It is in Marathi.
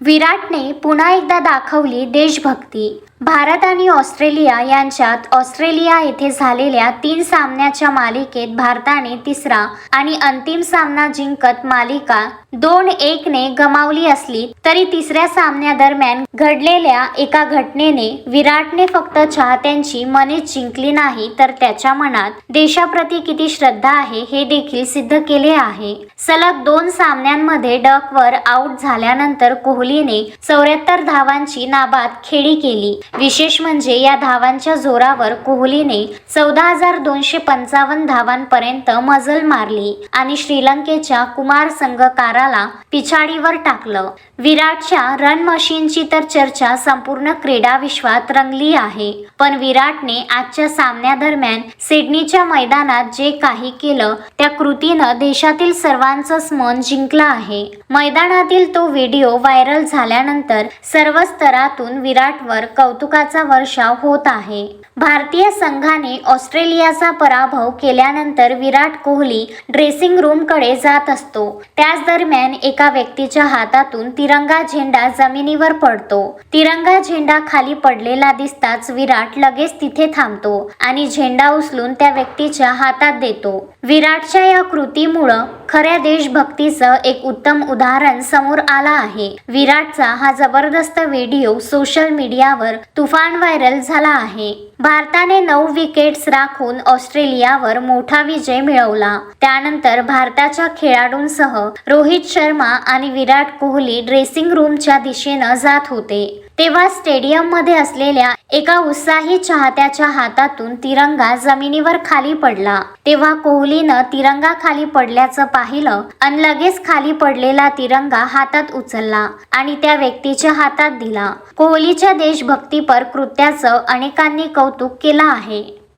विराटने पुन्हा एकदा दाखवली देशभक्ती. भारत आणि ऑस्ट्रेलिया यांच्यात ऑस्ट्रेलिया येथे झालेल्या तीन सामन्याच्या मालिकेत भारताने तिसरा आणि अंतिम सामना जिंकत मालिका दोन एकने गमावली असली तरी तिसऱ्या सामन्यादरम्यान घडलेल्या एका घटनेने विराटने फक्त चाहत्यांची मने जिंकली नाही तर त्याच्या मनात देशाप्रती किती श्रद्धा आहे हे देखील सिद्ध केले आहे. सलग दोन सामन्यांमध्ये डकवर आऊट झाल्यानंतर कोहलीने चौऱ्याहत्तर धावांची नाबाद खेळी केली. विशेष म्हणजे या धावांच्या जोरावर कोहलीने चौदा हजार दोनशे पंचावन्न धावांपर्यंत मजल मारली आणि श्रीलंकेच्या कुमार संघकाराला पिछाडीवर टाकलं. विराटच्या रन मशीनची तर चर्चा संपूर्ण क्रीडा विश्वात रंगली आहे पण विराटने आजच्या सामन्यादरम्यान सिडनीच्या मैदानात जे काही केलं त्या कृतीनं देशातील सर्वांचंच मन जिंकलं आहे. मैदानातील तो व्हिडिओ व्हायरल झाल्यानंतर सर्व स्तरातून विराटवर कौतुक कौतुकाचा वर्षाव होत आहे. भारतीय संघाने ऑस्ट्रेलियाचा पराभव केल्यानंतर विराट कोहली ड्रेसिंग रूमकडे जात असतो. त्याच दरम्यान एका व्यक्तीच्या हातातून तिरंगा झेंडा जमिनीवर पडतो. तिरंगा झेंडा खाली पडलेला दिसताच विराट लगेच तिथे थांबतो आणि झेंडा उचलून त्या व्यक्तीच्या हातात देतो. विराटच्या या कृतीमुळं खऱ्या देशभक्तीचं एक उत्तम उदाहरण समोर आला आहे. विराटचा हा जबरदस्त व्हिडिओ सोशल मीडियावर तुफान व्हायरल झाला आहे. भारताने नऊ विकेट्स राखून ऑस्ट्रेलियावर मोठा विजय मिळवला. त्यानंतर भारताच्या खेळाडूंसह रोहित शर्मा आणि विराट कोहली ड्रेसिंग रूमच्या दिशेनं जात होते. तेव्हा स्टेडियममध्ये असलेल्या एका उत्साही चाहत्याच्या हातातून तिरंगा जमिनीवर खाली पडला. तेव्हा कोहलीनं तिरंगा खाली पडल्याचं पाहिलं आणि लगेच खाली पडलेला तिरंगा हातात उचलला आणि त्या व्यक्तीच्या हातात दिला. कोहलीच्या देशभक्तीपर कृत्याचं अनेकांनी कौतुक केलं आहे.